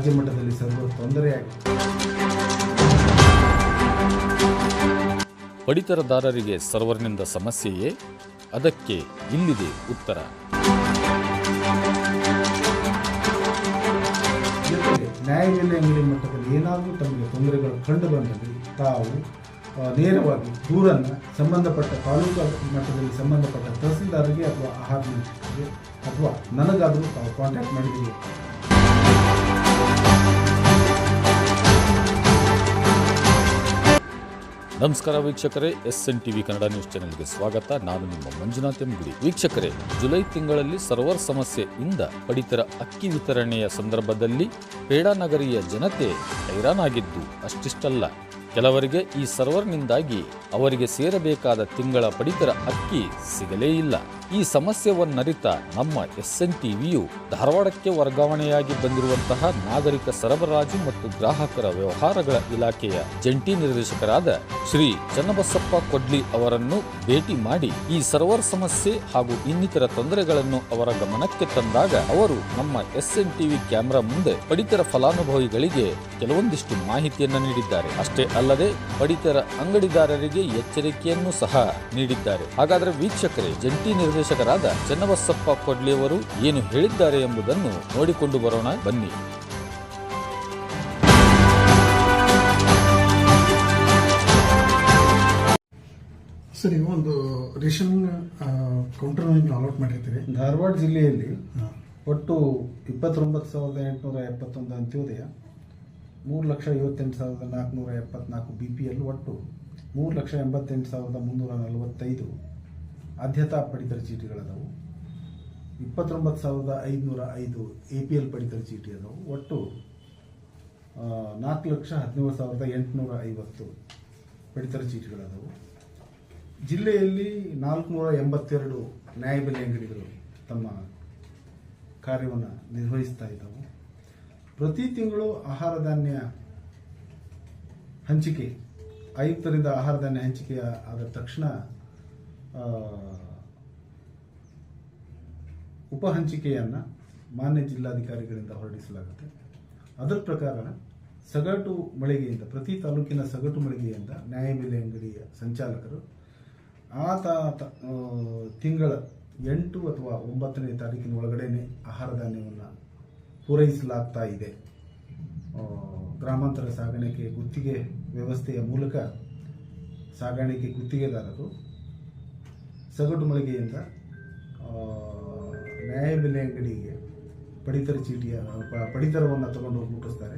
ರಾಜ್ಯ ಮಟ್ಟದಲ್ಲಿ ಸರ್ವ ತೊಂದರೆಯಾಗಿದೆ. ಪಡಿತರದಾರರಿಗೆ ಸರ್ವರ್ನಿಂದ ಸಮಸ್ಯೆಯೇ? ಅದಕ್ಕೆ ಇಲ್ಲಿದೆ ಉತ್ತರ. ಜೊತೆಗೆ ಅಂಗಡಿ ಮಟ್ಟದಲ್ಲಿ ಏನಾದರೂ ತಮಗೆ ತೊಂದರೆಗಳು ಕಂಡು ಬಂದಲ್ಲಿ ತಾವು ನೇರವಾಗಿ ದೂರನ್ನು ಸಂಬಂಧಪಟ್ಟ ತಾಲೂಕು ಮಟ್ಟದಲ್ಲಿ ಸಂಬಂಧಪಟ್ಟ ತಹಸೀಲ್ದಾರ್ಗೆ ಅಥವಾ ಆಹಾರ ಅಥವಾ ನನಗಾದರೂ ತಾವು ಕಾಂಟ್ಯಾಕ್ಟ್ ಮಾಡಿದ್ದೀವಿ. ನಮಸ್ಕಾರ ವೀಕ್ಷಕರೇ S N TV Kannada news ಚಾನೆಲ್ಗೆ ಸ್ವಾಗತ. ನಾನು ನಿಮ್ಮ ಮಂಜುನಾಥ್ ಎಂಗುಡಿ ವೀಕ್ಷಕರೇ, ಜುಲೈ ತಿಂಗಳಲ್ಲಿ ಸರ್ವರ್ ಸಮಸ್ಯೆಯಿಂದ ಪಡಿತರ ಅಕ್ಕಿ ವಿತರಣೆಯ ಸಂದರ್ಭದಲ್ಲಿ ಪೇಡಾನಗರಿಯ ಜನತೆ ಹೈರಾಣಾಗಿದ್ದು ಅಷ್ಟಿಷ್ಟಲ್ಲ. ಕೆಲವರಿಗೆ ಈ ಸರ್ವರ್ನಿಂದಾಗಿ ಅವರಿಗೆ ಸೇರಬೇಕಾದ ತಿಂಗಳ ಪಡಿತರ ಅಕ್ಕಿ ಸಿಗಲೇ ಇಲ್ಲ. ಈ ಸಮಸ್ಯೆವನ್ನರಿತ ನಮ್ಮ ಎಸ್ ಎನ್ ಟಿವಿಯು ಧಾರವಾಡಕ್ಕೆ ವರ್ಗಾವಣೆಯಾಗಿ ಬಂದಿರುವಂತಹ ನಾಗರಿಕ ಸರಬರಾಜು ಮತ್ತು ಗ್ರಾಹಕರ ವ್ಯವಹಾರಗಳ ಇಲಾಖೆಯ ಜಂಟಿ ನಿರ್ದೇಶಕರಾದ ಶ್ರೀ ಚನ್ನಬಸಪ್ಪ ಕೊಡ್ಲಿ ಅವರನ್ನು ಭೇಟಿ ಮಾಡಿ ಈ ಸರ್ವರ್ ಸಮಸ್ಯೆ ಹಾಗೂ ಇನ್ನಿತರ ತೊಂದರೆಗಳನ್ನು ಅವರ ಗಮನಕ್ಕೆ ತಂದಾಗ ಅವರು ನಮ್ಮ ಎಸ್ ಎನ್ ಟಿವಿ ಕ್ಯಾಮೆರಾ ಮುಂದೆ ಪಡಿತರ ಫಲಾನುಭವಿಗಳಿಗೆ ಕೆಲವೊಂದಿಷ್ಟು ಮಾಹಿತಿಯನ್ನು ನೀಡಿದ್ದಾರೆ. ಅಷ್ಟೇ ಅಲ್ಲದೆ ಪಡಿತರ ಅಂಗಡಿದಾರರಿಗೆ ಎಚ್ಚರಿಕೆಯನ್ನು ಸಹ ನೀಡಿದ್ದಾರೆ. ಹಾಗಾದರೆ ವೀಕ್ಷಕರೇ, ಜಂಟಿ ನಿರ್ದೇಶಕರಾದ ಚನ್ನಬಸಪ್ಪ ಕೊಡ್ಲಿಯವರು ಏನು ಹೇಳಿದ್ದಾರೆ ಎಂಬುದನ್ನು ನೋಡಿಕೊಂಡು ಬರೋಣ ಬನ್ನಿ. ಸರಿ ನೀವು ಒಂದು ರೇಷನ್ ಕೌಂಟರ್ ಅಲಾಟ್ ಮಾಡಿರ್ತೀರಿ ಧಾರವಾಡ ಜಿಲ್ಲೆಯಲ್ಲಿ ಒಟ್ಟು ಇಪ್ಪತ್ತೊಂಬತ್ತು ಸಾವಿರದ ಎಂಟುನೂರ ಎಪ್ಪತ್ತೊಂದು ಅಂತ್ಯೋದಯ ಮೂರು ಲಕ್ಷ ಐವತ್ತೆಂಟು ಸಾವಿರದ ನಾಲ್ಕುನೂರ ಎಪ್ಪತ್ನಾಲ್ಕು ಬಿ ಪಿ ಎಲ್ ಒಟ್ಟು ಮೂರು ಲಕ್ಷ ಎಂಬತ್ತೆಂಟು ಸಾವಿರದ ಮುನ್ನೂರ ನಲವತ್ತೈದು. ಆದ್ಯತಾ ಪಡಿತರ ಚೀಟಿಗಳದಾವು. ಇಪ್ಪತ್ತೊಂಬತ್ತು ಸಾವಿರದ ಐದುನೂರ ಐದು ಎ ಪಿ ಎಲ್ ಪಡಿತರ ಚೀಟಿ ಅದಾವು. ಒಟ್ಟು ನಾಲ್ಕು ಲಕ್ಷ ಹದಿನೇಳು ಸಾವಿರದ ಎಂಟುನೂರ ಐವತ್ತು ಪಡಿತರ ಚೀಟಿಗಳದಾವು. ಜಿಲ್ಲೆಯಲ್ಲಿ ನಾಲ್ಕುನೂರ ಎಂಬತ್ತೆರಡು ನ್ಯಾಯಬೆಲೆ ಅಂಗಡಿಗಳು ತಮ್ಮ ಕಾರ್ಯವನ್ನು ನಿರ್ವಹಿಸ್ತಾ ಇದ್ದಾವೆ. ಪ್ರತಿ ತಿಂಗಳು ಆಹಾರ ಧಾನ್ಯ ಹಂಚಿಕೆ, ಆಯುಕ್ತರಿಂದ ಆಹಾರ ಧಾನ್ಯ ಹಂಚಿಕೆ ಆದ ತಕ್ಷಣ ಆ, ಉಪ ಹಂಚಿಕೆಯನ್ನು ಮಾನ್ಯ ಜಿಲ್ಲಾಧಿಕಾರಿಗಳಿಂದ ಹೊರಡಿಸಲಾಗುತ್ತೆ. ಅದರ ಪ್ರಕಾರ ಸಗಟು ಮಳಿಗೆಯಿಂದ ಪ್ರತಿ ತಾಲೂಕಿನ ಸಗಟು ಮಳಿಗೆಯಿಂದ ನ್ಯಾಯಬೆಲೆ ಅಂಗಡಿಯ ಸಂಚಾಲಕರು ಆ ತ- ತಿಂಗಳ ಎಂಟು ಅಥವಾ ಒಂಬತ್ತನೇ ತಾರೀಕಿನ ಒಳಗಡೆನೆ ಆಹಾರ ಧಾನ್ಯವನ್ನು ಪೂರೈಸಲಾಗ್ತಾ ಇದೆ. ಗ್ರಾಮಾಂತರ ಸಾಗಾಣಿಕೆ ಗುತ್ತಿಗೆ ವ್ಯವಸ್ಥೆಯ ಮೂಲಕ ಸಾಗಾಣಿಕೆ ಗುತ್ತಿಗೆದಾರರು ಸಗಟು ಮಳಿಗೆಯಿಂದ ನ್ಯಾಯಬೆಲೆ ಅಂಗಡಿಗೆ ಪಡಿತರ ಚೀಟಿಯ ಪಡಿತರವನ್ನು ತಗೊಂಡು ಹೋಗಿ ಮುಟ್ಟಿಸ್ತಾರೆ.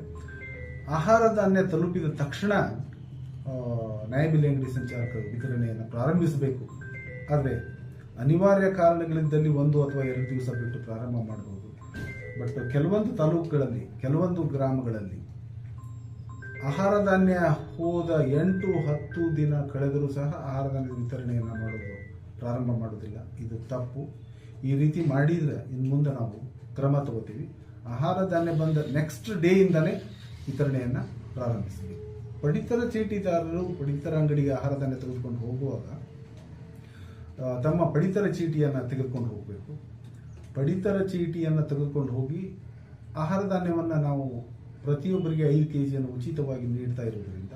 ಆಹಾರ ಧಾನ್ಯ ತಲುಪಿದ ತಕ್ಷಣ ನ್ಯಾಯಬೆಲೆ ಅಂಗಡಿ ಸಂಚಾರಕ ವಿತರಣೆಯನ್ನು ಪ್ರಾರಂಭಿಸಬೇಕು. ಆದರೆ ಅನಿವಾರ್ಯ ಕಾರಣಗಳಿದ್ದಲ್ಲಿ ಒಂದು ಅಥವಾ ಎರಡು ದಿವಸ ಬಿಟ್ಟು ಪ್ರಾರಂಭ ಮಾಡಬಹುದು. ಬಟ್ ಕೆಲವೊಂದು ತಾಲೂಕುಗಳಲ್ಲಿ, ಕೆಲವೊಂದು ಗ್ರಾಮಗಳಲ್ಲಿ ಆಹಾರ ಧಾನ್ಯ ಹೋದ ಎಂಟು ಹತ್ತು ದಿನ ಕಳೆದರೂ ಸಹ ಆಹಾರ ಧಾನ್ಯ ವಿತರಣೆಯನ್ನು ಮಾಡೋದು ಪ್ರಾರಂಭ ಮಾಡೋದಿಲ್ಲ ಇದು ತಪ್ಪು. ಈ ರೀತಿ ಮಾಡಿದರೆ ಇನ್ನು ಮುಂದೆ ನಾವು ಕ್ರಮ ತಗೋತೀವಿ. ಆಹಾರ ಧಾನ್ಯ ಬಂದ ನೆಕ್ಸ್ಟ್ ಡೇಯಿಂದಲೇ ವಿತರಣೆಯನ್ನು ಪ್ರಾರಂಭಿಸ್ತೀವಿ. ಪಡಿತರ ಚೀಟಿದಾರರು ಪಡಿತರ ಅಂಗಡಿಗೆ ಆಹಾರ ಧಾನ್ಯ ತೆಗೆದುಕೊಂಡು ಹೋಗುವಾಗ ತಮ್ಮ ಪಡಿತರ ಚೀಟಿಯನ್ನು ತೆಗೆದುಕೊಂಡು ಹೋಗಬೇಕು. ಪಡಿತರ ಚೀಟಿಯನ್ನು ತೆಗೆದುಕೊಂಡು ಹೋಗಿ ಆಹಾರ ಧಾನ್ಯವನ್ನು ನಾವು ಪ್ರತಿಯೊಬ್ಬರಿಗೆ ಐದು ಕೆ ಜಿಯನ್ನು ಉಚಿತವಾಗಿ ನೀಡ್ತಾ ಇರೋದ್ರಿಂದ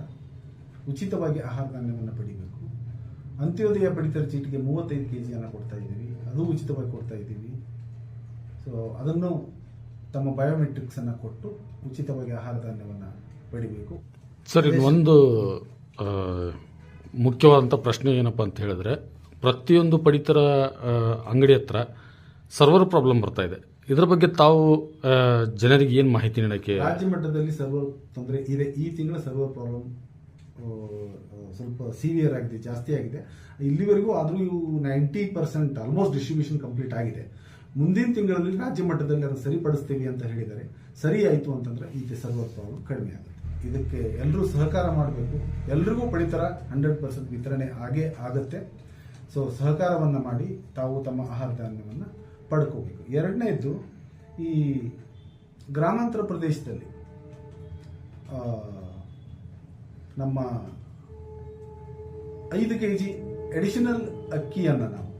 ಉಚಿತವಾಗಿ ಆಹಾರ ಧಾನ್ಯವನ್ನು ಪಡಿಬೇಕು. ಅಂತ್ಯೋದಯ ಪಡಿತರ ಚೀಟಿಗೆ ಮೂವತ್ತೈದು ಕೆ ಜಿಯನ್ನು ಕೊಡ್ತಾ ಇದ್ದೀವಿ. ಅದು ಉಚಿತವಾಗಿ ಕೊಡ್ತಾ ಇದ್ದೀವಿ. ಸೊ ಅದನ್ನು ತಮ್ಮ ಬಯೋಮೆಟ್ರಿಕ್ಸನ್ನು ಕೊಟ್ಟು ಉಚಿತವಾಗಿ ಆಹಾರ ಧಾನ್ಯವನ್ನು ಪಡಿಬೇಕು. ಸರ್ ಒಂದು ಮುಖ್ಯವಾದಂಥ ಪ್ರಶ್ನೆ ಏನಪ್ಪ ಅಂತ ಹೇಳಿದ್ರೆ ಪ್ರತಿಯೊಂದು ಪಡಿತರ ಅಂಗಡಿ ಹತ್ರ ಸರ್ವರ್ ಪ್ರಾಬ್ಲಮ್ ಬರ್ತಾ ಇದೆ. ಇದರ ಬಗ್ಗೆ ತಾವು ಜನರಿಗೆ ಏನು ಮಾಹಿತಿ ನೀಡಕ್ಕೆ ರಾಜ್ಯ ಮಟ್ಟದಲ್ಲಿ ಸರ್ವರ್ ತೊಂದರೆ ಇದೆ. ಈ ತಿಂಗಳ ಸರ್ವರ್ ಪ್ರಾಬ್ಲಮ್ ಸ್ವಲ್ಪ ಸೀವಿಯರ್ ಆಗಿದೆ, ಜಾಸ್ತಿ ಆಗಿದೆ. ಇಲ್ಲಿವರೆಗೂ ಆದರೂ ಇವು ninety percent almost distribution complete ಆಗಿದೆ. ಮುಂದಿನ ತಿಂಗಳಲ್ಲಿ ರಾಜ್ಯ ಮಟ್ಟದಲ್ಲಿ ಅದನ್ನು ಸರಿಪಡಿಸ್ತೀವಿ ಅಂತ ಹೇಳಿದ್ದಾರೆ. ಸರಿ ಆಯಿತು ಅಂತಂದರೆ ಈ ಸರ್ವರ್ ಪ್ರಾಬ್ಲಮ್ ಕಡಿಮೆ ಆಗುತ್ತೆ. ಇದಕ್ಕೆ ಎಲ್ಲರೂ ಸಹಕಾರ ಮಾಡಬೇಕು. ಎಲ್ರಿಗೂ ಪಡಿತರ ಹಂಡ್ರೆಡ್ ಪರ್ಸೆಂಟ್ ವಿತರಣೆ ಆಗೇ ಆಗುತ್ತೆ. ಸೊ ಸಹಕಾರವನ್ನು ಮಾಡಿ ತಾವು ತಮ್ಮ ಆಹಾರ ಧಾನ್ಯವನ್ನು ಪಡ್ಕೋಬೇಕು. ಎರಡನೇದ್ದು, ಈ ಗ್ರಾಮಾಂತರ ಪ್ರದೇಶದಲ್ಲಿ ನಮ್ಮ ಐದು ಕೆ ಜಿ ಅಡಿಷನಲ್ ಅಕ್ಕಿಯನ್ನು ನಾವು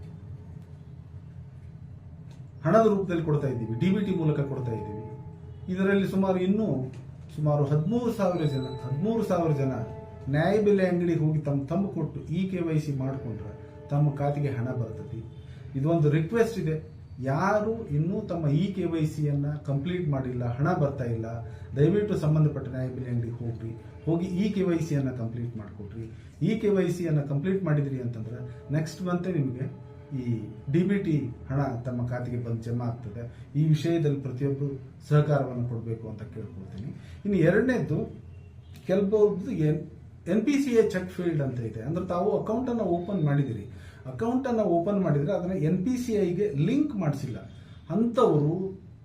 ಹಣದ ರೂಪದಲ್ಲಿ ಕೊಡ್ತಾ ಇದ್ದೀವಿ ಡಿ ಬಿ ಟಿ ಮೂಲಕ ಕೊಡ್ತಾ ಇದ್ದೀವಿ. ಇದರಲ್ಲಿ ಸುಮಾರು ಇನ್ನೂ ಸುಮಾರು ಹದಿಮೂರು ಸಾವಿರ ಜನ, ಹದಿಮೂರು ಸಾವಿರ ಜನ ನ್ಯಾಯಬೆಲೆ ಅಂಗಡಿಗೆ ಹೋಗಿ ತಮ್ಮ ತಮ್ಮ ಕೊಟ್ಟು ಇ ಕೆ ವೈ ಸಿ ಮಾಡಿಕೊಂಡ್ರೆ ತಮ್ಮ ಖಾತೆಗೆ ಹಣ ಬರ್ತದೆ. ಇದೊಂದು ರಿಕ್ವೆಸ್ಟ್ ಇದೆ. ಯಾರು ಇನ್ನೂ ತಮ್ಮ ಇ ಕೆ ವೈ ಸಿಯನ್ನು ಕಂಪ್ಲೀಟ್ ಮಾಡಿಲ್ಲ, ಹಣ ಬರ್ತಾ ಇಲ್ಲ, ದಯವಿಟ್ಟು ಸಂಬಂಧಪಟ್ಟ ನ್ಯಾಯಬೆಲೆ ಅಂಗಡಿಗೆ ಹೋಗ್ರಿ. ಹೋಗಿ ಈ ಕೆ ವೈ ಸಿಯನ್ನು ಕಂಪ್ಲೀಟ್ ಮಾಡಿಕೊಡ್ರಿ. ಈ ಕೆ ವೈ ಸಿಯನ್ನು ಕಂಪ್ಲೀಟ್ ಮಾಡಿದ್ರಿ ಅಂತಂದ್ರೆ ನೆಕ್ಸ್ಟ್ ಮಂತೆ ನಿಮಗೆ ಈ ಡಿ ಬಿ ಟಿ ಹಣ ತಮ್ಮ ಖಾತೆಗೆ ಬಂದು ಜಮಾ ಆಗ್ತದೆ. ಈ ವಿಷಯದಲ್ಲಿ ಪ್ರತಿಯೊಬ್ಬರು ಸಹಕಾರವನ್ನು ಕೊಡಬೇಕು ಅಂತ ಕೇಳ್ಕೊಳ್ತೀನಿ. ಇನ್ನು ಎರಡನೇದ್ದು ಕೆಲವೊಬ್ದು N N P C A check field ಅಂತ ಇದೆ. ಅಂದ್ರೆ ತಾವು ಅಕೌಂಟನ್ನು ಓಪನ್ ಮಾಡಿದಿರಿ. ಅಕೌಂಟನ್ನು ಓಪನ್ ಮಾಡಿದರೆ ಅದನ್ನು ಎನ್ ಪಿ ಸಿ ಐಗೆ ಲಿಂಕ್ ಮಾಡಿಸಿಲ್ಲ. ಅಂಥವರು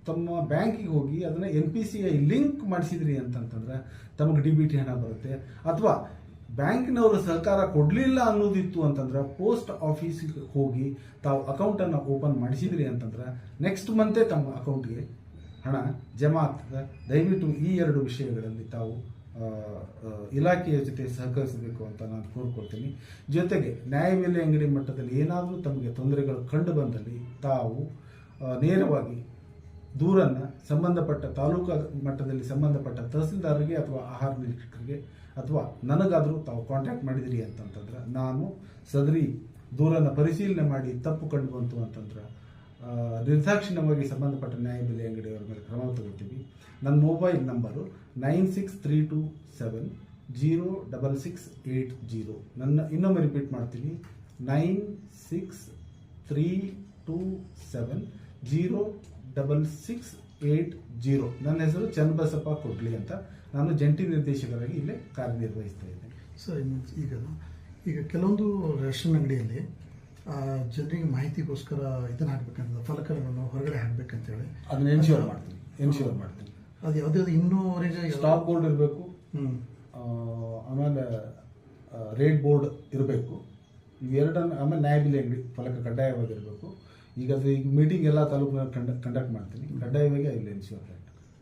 ತಮ್ಮ ಬ್ಯಾಂಕಿಗೆ ಹೋಗಿ ಅದನ್ನು N P C I link ಮಾಡಿಸಿದ್ರಿ ಅಂತಂತಂದ್ರೆ ತಮಗೆ ಡಿ ಬಿ ಟಿ ಹಣ ಬರುತ್ತೆ. ಅಥವಾ ಬ್ಯಾಂಕಿನವರು ಸಹಕಾರ ಕೊಡಲಿಲ್ಲ ಅನ್ನೋದಿತ್ತು ಅಂತಂದ್ರೆ ಪೋಸ್ಟ್ ಆಫೀಸಿಗೆ ಹೋಗಿ ತಾವು ಅಕೌಂಟನ್ನು ಓಪನ್ ಮಾಡಿಸಿದ್ರಿ ಅಂತಂದ್ರೆ ನೆಕ್ಸ್ಟ್ ಮಂತೇ ತಮ್ಮ ಅಕೌಂಟ್ಗೆ ಹಣ ಜಮಾ ಆಗ್ತದೆ. ದಯವಿಟ್ಟು ಈ ಎರಡು ವಿಷಯಗಳಲ್ಲಿ ತಾವು ಇಲಾಖೆಯ ಜೊತೆ ಸಹಕರಿಸಬೇಕು ಅಂತ ನಾನು ಕೋರ್ಕೊಳ್ತೀನಿ. ಜೊತೆಗೆ ನ್ಯಾಯಬೆಲೆ ಅಂಗಡಿ ಮಟ್ಟದಲ್ಲಿ ಏನಾದರೂ ತಮಗೆ ತೊಂದರೆಗಳು ಕಂಡು ಬಂದಲ್ಲಿ ತಾವು ನೇರವಾಗಿ ದೂರನ್ನ ಸಂಬಂಧಪಟ್ಟ ತಾಲೂಕು ಮಟ್ಟದಲ್ಲಿ ಸಂಬಂಧಪಟ್ಟ ತಹಸೀಲ್ದಾರರಿಗೆ ಅಥವಾ ಆಹಾರ ನಿರೀಕ್ಷಕರಿಗೆ ಅಥವಾ ನನಗಾದರೂ ತಾವು ಕಾಂಟ್ಯಾಕ್ಟ್ ಮಾಡಿದಿರಿ ಅಂತಂತಂದ್ರೆ, ನಾನು ಸದರಿ ದೂರನ್ನು ಪರಿಶೀಲನೆ ಮಾಡಿ ತಪ್ಪು ಕಂಡು ಬಂತು ಅಂತಂದ್ರೆ ನಿರ್ದಾಕ್ಷಿಣ್ಯವಾಗಿ ಸಂಬಂಧಪಟ್ಟ ನ್ಯಾಯಬೆಲೆ ಅಂಗಡಿಯವರ ಮೇಲೆ ಕ್ರಮ ತಗೋತೀವಿ ನನ್ನ mobile number nine six three two seven zero double six eight zero. ನನ್ನ ಇನ್ನೊಮ್ಮೆ ರಿಪೀಟ್ ಮಾಡ್ತೀನಿ, nine six three two seven zero double six eight zero. ನನ್ನ ಹೆಸರು ಚನ್ನಬಸಪ್ಪ ಕೊಡ್ಲಿ ಅಂತ. ನಾನು ಜಂಟಿ ನಿರ್ದೇಶಕರಾಗಿ ಇಲ್ಲೇ ಕಾರ್ಯನಿರ್ವಹಿಸ್ತಾ ಇದ್ದೇನೆ. ಸರ್ ಈಗ ಈಗ ಕೆಲವೊಂದು ರೇಷನ್ ಅಂಗಡಿಯಲ್ಲಿ ಜನರಿಗೆ ಮಾಹಿತಿಗೋಸ್ಕರ ಇದನ್ನ ಹಾಕ್ಬೇಕಂತ ಫಲಕಗಳನ್ನು ಹೊರಗಡೆ ಹಾಕ್ಬೇಕಂತೇಳಿ. ಅದನ್ನ ಎನ್ಶೂರ್ ಮಾಡ್ತೀನಿ. ಎನ್ಶೂರ್ ಮಾಡ್ತೀನಿ. ಅದು ಯಾವುದೇ ಇನ್ನೂವರೆಗೆ ಸ್ಟಾಪ್ ಬೋರ್ಡ್ ಇರಬೇಕು. ಆಮೇಲೆ ರೇಟ್ ಬೋರ್ಡ್ ಇರಬೇಕು. ಇವೆರಡನ್ನು ಆಮೇಲೆ ನ್ಯಾಯಬೆಲೆ ಅಂಗಡಿ ಫಲಕ ಕಡ್ಡಾಯವಾಗಿರಬೇಕು ಈಗ ಅದು ಈಗ ಮೀಟಿಂಗ್ ಎಲ್ಲ ತಾಲೂಕಿನಲ್ಲಿ ಕಂಡಕ್ಟ್ ಕಂಡಕ್ಟ್ ಮಾಡ್ತೀನಿ. ಕಡ್ಡಾಯವಾಗಿ ಅಲ್ಲಿ ಎನ್ಶ್ಯೂರ್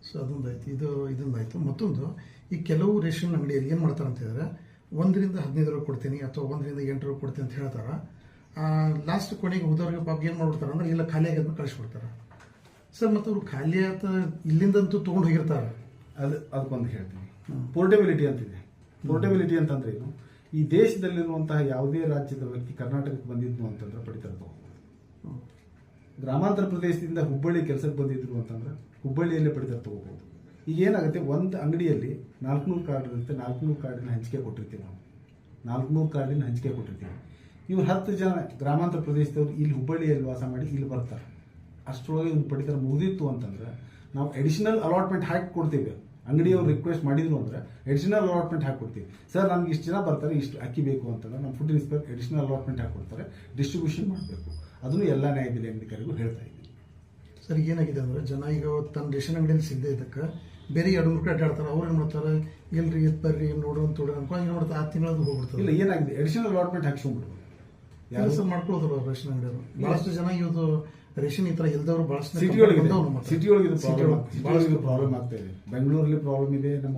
ಸೊ ಅದೊಂದಾಯ್ತು. ಇದು ಇದೊಂದಾಯಿತು. ಮತ್ತೊಂದು ಈ ಕೆಲವು ರೇಷನ್ ಅಂಗಡಿಯಲ್ಲಿ ಏನು ಮಾಡ್ತಾರೆ ಅಂತ ಹೇಳಿದ್ರೆ ಒಂದರಿಂದ ಹದಿನೈದರವರೆಗೆ ಕೊಡ್ತೀನಿ ಅಥವಾ ಒಂದರಿಂದ ಎಂಟರವರೆಗೆ ಕೊಡ್ತೀನಿ ಅಂತ ಹೇಳ್ತಾರೆ. ಲಾಸ್ಟ್ ಕೊನೆಗೆ ಹೋದವ್ರಿಗೆ ಪಾಪ ಏನು ಮಾಡ್ಬಿಡ್ತಾರೆ ಅಂದ್ರೆ ಇಲ್ಲ ಖಾಲಿ ಆಗಿದ್ಮೇಲೆ ಕಳಿಸ್ಬಿಡ್ತಾರೆ. ಸರ್ ಮತ್ತು ಅವರು ಖಾಲಿ ಆತ ಇಲ್ಲಿಂದಂತೂ ತೊಗೊಂಡು ಹೋಗಿರ್ತಾರೆ. ಅದು ಅದಕ್ಕೊಂದು ಹೇಳ್ತೀನಿ. ಪೋರ್ಟೆಬಿಲಿಟಿ ಅಂತಿದೆ. ಪೋರ್ಟೆಬಿಲಿಟಿ ಅಂತಂದ್ರೆ ಏನು? ಈ ದೇಶದಲ್ಲಿರುವಂತಹ ಯಾವುದೇ ರಾಜ್ಯದ ವ್ಯಕ್ತಿ ಕರ್ನಾಟಕಕ್ಕೆ ಬಂದಿದ್ದು ಅಂತಂದ್ರೆ ಪಡಿತಾರೆ ತಗೋಬಹುದು ಗ್ರಾಮಾಂತರ ಪ್ರದೇಶದಿಂದ ಹುಬ್ಬಳ್ಳಿ ಕೆಲಸಕ್ಕೆ ಬಂದಿದ್ರು ಅಂತಂದ್ರೆ ಹುಬ್ಬಳ್ಳಿಯಲ್ಲೇ ಪಡಿತರ ತಗೋಬಹುದು. ಈಗ ಏನಾಗುತ್ತೆ, ಒಂದು ಅಂಗಡಿಯಲ್ಲಿ ನಾಲ್ಕುನೂರು ಕಾರ್ಡ್ ಇರುತ್ತೆ, ನಾಲ್ಕುನೂರು ಕಾರ್ಡಿನ ಹಂಚಿಕೆ ಕೊಟ್ಟಿರ್ತೀವಿ ನಾವು. ನಾಲ್ಕುನೂರು ಕಾರ್ಡಿನ ಹಂಚಿಕೆ ಕೊಟ್ಟಿರ್ತೀವಿ. ಇವ್ರು ಹತ್ತು ಜನ ಗ್ರಾಮಾಂತರ ಪ್ರದೇಶದವ್ರು ಇಲ್ಲಿ ಹುಬ್ಬಳ್ಳಿಯಲ್ಲಿ ವಾಸ ಮಾಡಿ ಇಲ್ಲಿ ಬರ್ತಾರೆ. ಅಷ್ಟರೊಳಗೆ ಒಂದು ಪಡಿತರ ಮುಗಿದಿತ್ತು ಅಂತಂದ್ರೆ ನಾವು ಅಡಿಷನಲ್ ಅಲಾಟ್ಮೆಂಟ್ ಹಾಕಿ ಕೊಡ್ತೀವಿ. ಅಂಗಡಿಯವ್ರು ರಿಕ್ವೆಸ್ಟ್ ಮಾಡಿದ್ರು ಅಂದ್ರೆ ಅಡಿಷನಲ್ ಅಲಾಟ್ಮೆಂಟ್ ಕೊಡ್ತೀವಿ. ಸರ್ ನಮ್ಗೆ ಇಷ್ಟು ಜನ ಬರ್ತಾರೆ, ಇಷ್ಟು ಅಕ್ಕಿ ಬೇಕು ಅಂತಂದ್ರೆ ನಮ್ಮ ಫುಡ್ ಇನ್ಸ್ಪೆಕ್ಟರ್ ಅಡಿಷನಲ್ ಅಲಾಟ್ಮೆಂಟ್ ಕೊಡ್ತಾರೆ ಡಿಸ್ಟ್ರಿಬ್ಯೂಷನ್ ಮಾಡಬೇಕು. ಅದನ್ನು ಎಲ್ಲ ನ್ಯಾಯಬೆಲೆ ಅಂಗಡಿಕರಿಗೂ ಹೇಳ್ತಾ ಇದ್ದೀನಿ ಸರ್ ಏನಾಗಿದೆ ಅಂದ್ರೆ ಜನ ಈಗ ತನ್ನ ರೇಷನ್ ಅಂಗಡಿಯಲ್ಲಿ ಸಿಗದೆ ಇದ್ದಕ್ಕೆ ಬೇರೆ ಎರಡು ಮೂರು ಕಡೆ ಅಡ್ಡಾಡ್ತಾರೆ ಅವ್ರು ಏನು ಮಾಡ್ತಾರೆ? ಇಲ್ರಿ ಇದು ಬರ್ರಿ ನೋಡು ಅಂತ ನೋಡ್ರಿ ಅನ್ಕೊಂಡು ಏನು ಮಾಡ್ತಾರೆ? ಆ ತಿಂಗಳದ್ದು ಹೋಗ್ಬಿಡ್ತಾರೆ. ಇಲ್ಲ ಏನಾಗಿದೆ? ಅಡಿಷನಲ್ ಅಲಾಟ್ಮೆಂಟ್ ಹಾಕ್ಸ್ಕೊಂಡ್ಬಿಡ್ಬೋದು ಯಾರು? ಸರ್ ಮಾಡ್ಕೊಳ್ತಾರೆ ರೇಷನ್ ಅಂಗಡಿಯವರು. ಭಾಳಷ್ಟು ಜನ ಇವತ್ತು ರೇಷನ್ ಈ ಥರ ಇಲ್ದವರು ಭಾಳಷ್ಟು ಸಿಟಿ ಒಳಗೆ ಸಿಟಿ ಒಳಗೆ ಇದು City ಪ್ರಾಬ್ಲಮ್ ಆಗ್ತಾ ಇದೆ. ಬೆಂಗಳೂರಲ್ಲಿ ಪ್ರಾಬ್ಲಮ್ ಇದೆ ನಮ್ಮ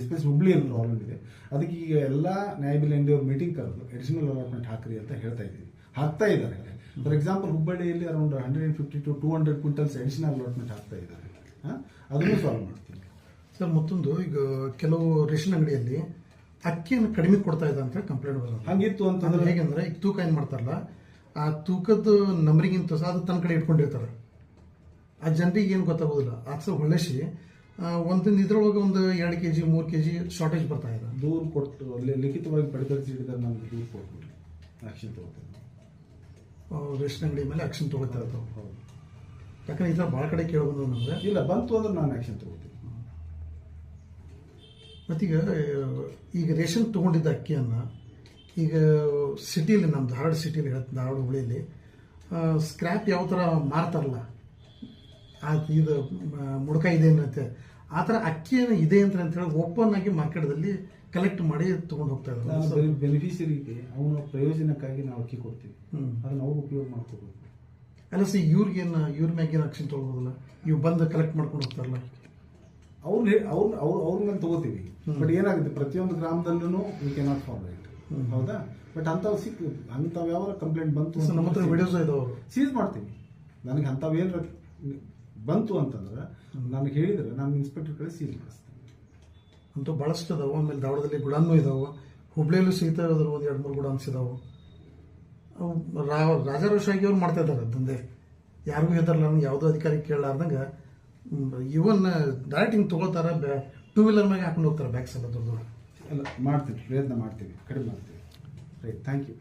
ಎಸ್ಪೆಷಲಿ ಹುಬ್ಳಿಯಲ್ಲಿ ಪ್ರಾಬ್ಲಮ್ ಇದೆ. ಅದಕ್ಕೆ ಈಗ ಎಲ್ಲ ನ್ಯಾಯಬೆಲೆ ಅಂಗಡಿಯವ್ರು ಮೀಟಿಂಗ್ ಕರೆದು ಅಡಿಷನಲ್ ಅಲಾಟ್ಮೆಂಟ್ ಹಾಕ್ರಿ ಅಂತ ಹೇಳ್ತಾ ಇದ್ದೀವಿ. ಹಾಕ್ತಾ ಇದ್ದಾರೆ. ಫಾರ್ ಎಕ್ಸಾಂಪಲ್ ಹುಬ್ಬಳ್ಳಿಯಲ್ಲಿ around hundred and fifty to two hundred quintals additional allotment ಆಗ್ತಾ ಇದ್ದಾರೆ? ಅದನ್ನು ಸಾಲ್ವ್ ಮಾಡ್ತೀವಿ ಸರ್ ಮತ್ತೊಂದು ಈಗ ಕೆಲವು ರೇಷನ್ ಅಂಗಡಿಯಲ್ಲಿ ಅಕ್ಕಿಯನ್ನು ಕಡಿಮೆ ಕೊಡ್ತಾ ಇದೆ ಅಂತ ಕಂಪ್ಲೇಂಟ್ ಬರೋದು ಹಂಗಿತ್ತು ಅಂತಂದ್ರೆ? ಹೇಗೆಂದ್ರೆ ಈಗ ತೂಕ ಏನು ಮಾಡ್ತಾರಲ್ಲ ಆ ತೂಕದ ನಂಬರಿಗಿಂತ ಸಹ ಅದು ತನ್ನ ಕಡೆ ಇಟ್ಕೊಂಡಿರ್ತಾರೆ. ಆ ಜನರಿಗೆ ಏನು ಗೊತ್ತಾಗೋದಿಲ್ಲ. ಅಕ್ಸ ಹೊಳೆಸಿ ಒಂದಿನ ಇದ್ರೊಳಗೆ ಒಂದು ಎರಡು ಕೆ ಜಿ ಮೂರು ಕೆ ಜಿ ಶಾರ್ಟೇಜ್ ಬರ್ತಾ ಇದೆ. ದೂರು ಕೊಟ್ಟು ಅಲ್ಲಿ ಲಿಖಿತವಾಗಿ ಪಡಿತರಿಸಿ ಹಿಡಿದ್ರೆ ನಮ್ಗೆ ದೂರು ಕೊಟ್ಬಿಡಿ. ಆಕ್ಷನ್ ತಗೋತೀವಿ ಆ, ರೇಷನ್ ಅಂಗಡಿ ಮೇಲೆ ಆಕ್ಷನ್ ತಗೋತಾ ಇರ್ತಾವೆ ಯಾಕಂದ್ರೆ ಥರ ಭಾಳ ಕಡೆ ಕೇಳಬಹುದು ನಮಗೆ ಇಲ್ಲ ಬಂತು ಅಂದ್ರೆ ನಾನು ಆಕ್ಷನ್ ತಗೋತೀನಿ. ಮತ್ತೀಗ ಈಗ ರೇಷನ್ ತಗೊಂಡಿದ್ದ ಅಕ್ಕಿಯನ್ನು ಈಗ ಸಿಟಿಲಿ ನಮ್ಮ ಧಾರವಾಡ ಸಿಟಿಲಿ ಹೇಳ್ತೀನಿ ಧಾರವಾಡ ಹುಳಿಯಲ್ಲಿ ಸ್ಕ್ರ್ಯಾಪ್ ಯಾವ ಥರ ಮಾರ್ತಾರಲ್ಲ ಆ ಇದು ಮುಡ್ಕ ಇದೆ ಅನ್ನತ್ತೆ. ಆ ಥರ ಅಕ್ಕಿಯನ್ನು ಇದೆ ಅಂತ ಹೇಳಿ ಓಪನ್ ಆಗಿ ಮಾರ್ಕೆಟ್ದಲ್ಲಿ ಕಲೆಕ್ಟ್ ಮಾಡಿ ತಗೊಂಡು ಹೋಗ್ತಾ ಇದ್ದಾರೆ ಬೆನಿಫಿಷರಿಗೆ ಅವನ ಪ್ರಯೋಜನಕ್ಕಾಗಿ ನಾವು ಅಕ್ಕಿ ಕೊಡ್ತೀವಿ. ಅದನ್ನ ಅವ್ರು ಉಪಯೋಗ ಮಾಡ್ಕೋಬೇಕು ಅಲ್ಲ ಸಿ ಇವ್ರಿಗೇನು ಇವ್ರ ಮ್ಯಾಗೇನು ಆಕ್ಷನ್ ತಗೊಳ್ಬೋದಲ್ಲ? ಇವ್ ಬಂದು ಕಲೆಕ್ಟ್ ಮಾಡ್ಕೊಂಡು ಹೋಗ್ತಾರಲ್ಲ? ಅವ್ರು ಅವ್ರ ಅವ್ರು ಅವ್ರನ್ನ ತಗೋತೀವಿ. ಬಟ್ ಏನಾಗುತ್ತೆ ಪ್ರತಿಯೊಂದು ಗ್ರಾಮದಲ್ಲೂ we can not follow it ಹೌದಾ? ಬಟ್ ಅಂಥವು ಸಿಕ್ ಅಂಥವು ಯಾವ ಕಂಪ್ಲೇಂಟ್ ಬಂತು ನಮ್ಮ ಹತ್ರ ವಿಡಿಯೋಸ್ ಇದಾವೆ ಸೀಸ್ ಮಾಡ್ತೀವಿ. ನನಗೆ ಅಂಥವೇನು ಬಂತು ಅಂತಂದ್ರೆ ನನಗೆ ಹೇಳಿದ್ರೆ ನಾನು ಇನ್ಸ್ಪೆಕ್ಟರ್ ಕಡೆ ಸೀಸ್ ಮಾಡಿಸ್ತೇನೆ. ಅಂತೂ ಭಾಳಷ್ಟು ಅದಾವೆ ಆಮೇಲೆ ಧಾರವಾಡದಲ್ಲಿ ಗುಡಾನು ಇದಾವೆ. ಹುಬ್ಳಿಯಲ್ಲೂ ಸಹಿತ ಒಂದು ಎರಡು ಮೂರು ಗುಡಾನ್ಸ್ ಇದಾವೆ. ಅವು ರಾಜಾರೋಷಾಗಿ ಅವ್ರು ಮಾಡ್ತಾ ಇದ್ದಾರೆ ದಂಧೆ. ಯಾರಿಗೂ ಹೇಳ್ತಾರಲ್ಲ ನನಗೆ ಯಾವುದೋ ಅಧಿಕಾರಿ ಕೇಳಲಾರ್ದಂಗೆ ಇವನ್ ಡೈರೆಕ್ಟ್ ಹಿಂಗೆ ತೊಗೊಳ್ತಾರೆ ಬ್ಯಾ ಟೂ ವೀಲರ್ ಮ್ಯಾಗೆ ಹಾಕೊಂಡು ಹೋಗ್ತಾರೆ ಬ್ಯಾಗ್ಸ್ ಎಲ್ಲ ದೊಡ್ಡ ದೊಡ್ಡ ಅಲ್ಲ, ಮಾಡ್ತೀವಿ, ಪ್ರಯತ್ನ ಮಾಡ್ತೀವಿ, ಕಡಿಮೆ ಮಾಡ್ತೀವಿ. ರೈಟ್ ಥ್ಯಾಂಕ್ ಯು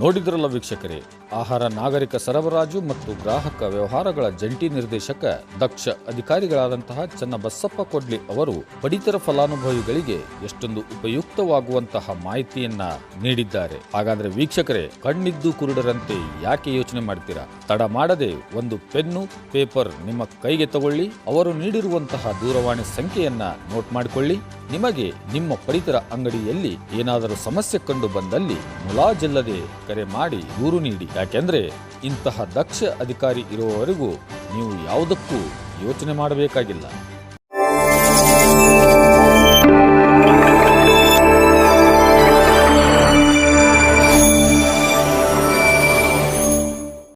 ನೋಡಿದ್ರಲ್ಲ ವೀಕ್ಷಕರೇ, ಆಹಾರ ನಾಗರಿಕ ಸರಬರಾಜು ಮತ್ತು ಗ್ರಾಹಕ ವ್ಯವಹಾರಗಳ ಜಂಟಿ ನಿರ್ದೇಶಕ ದಕ್ಷ ಅಧಿಕಾರಿಗಳಾದಂತಹ ಚನ್ನಬಸಪ್ಪ ಕೊಡ್ಲಿ ಅವರು ಪಡಿತರ ಫಲಾನುಭವಿಗಳಿಗೆ ಎಷ್ಟೊಂದು ಉಪಯುಕ್ತವಾಗುವಂತಹ ಮಾಹಿತಿಯನ್ನ ನೀಡಿದ್ದಾರೆ. ಹಾಗಾದ್ರೆ ವೀಕ್ಷಕರೇ, ಕಣ್ಣಿದ್ದು ಕುರುಡರಂತೆ ಯಾಕೆ ಯೋಚನೆ ಮಾಡ್ತೀರಾ? ತಡ ಮಾಡದೆ ಒಂದು ಪೆನ್ನು, ಪೇಪರ್ ನಿಮ್ಮ ಕೈಗೆ ತಗೊಳ್ಳಿ, ಅವರು ನೀಡಿರುವಂತಹ ದೂರವಾಣಿ ಸಂಖ್ಯೆಯನ್ನ ನೋಟ್ ಮಾಡಿಕೊಳ್ಳಿ. ನಿಮಗೆ ನಿಮ್ಮ ಪಡಿತರ ಅಂಗಡಿಯಲ್ಲಿ ಏನಾದರೂ ಸಮಸ್ಯೆ ಕಂಡು ಬಂದಲ್ಲಿ ಮುಲಾಜಿಲ್ಲದೆ ಕರೆ ಮಾಡಿ ದೂರು ನೀಡಿ. ಯಾಕೆಂದ್ರೆ ಇಂತಹ ದಕ್ಷ ಅಧಿಕಾರಿ ಇರುವವರೆಗೂ ನೀವು ಯಾವುದಕ್ಕೂ ಯೋಚನೆ ಮಾಡಬೇಕಾಗಿಲ್ಲ.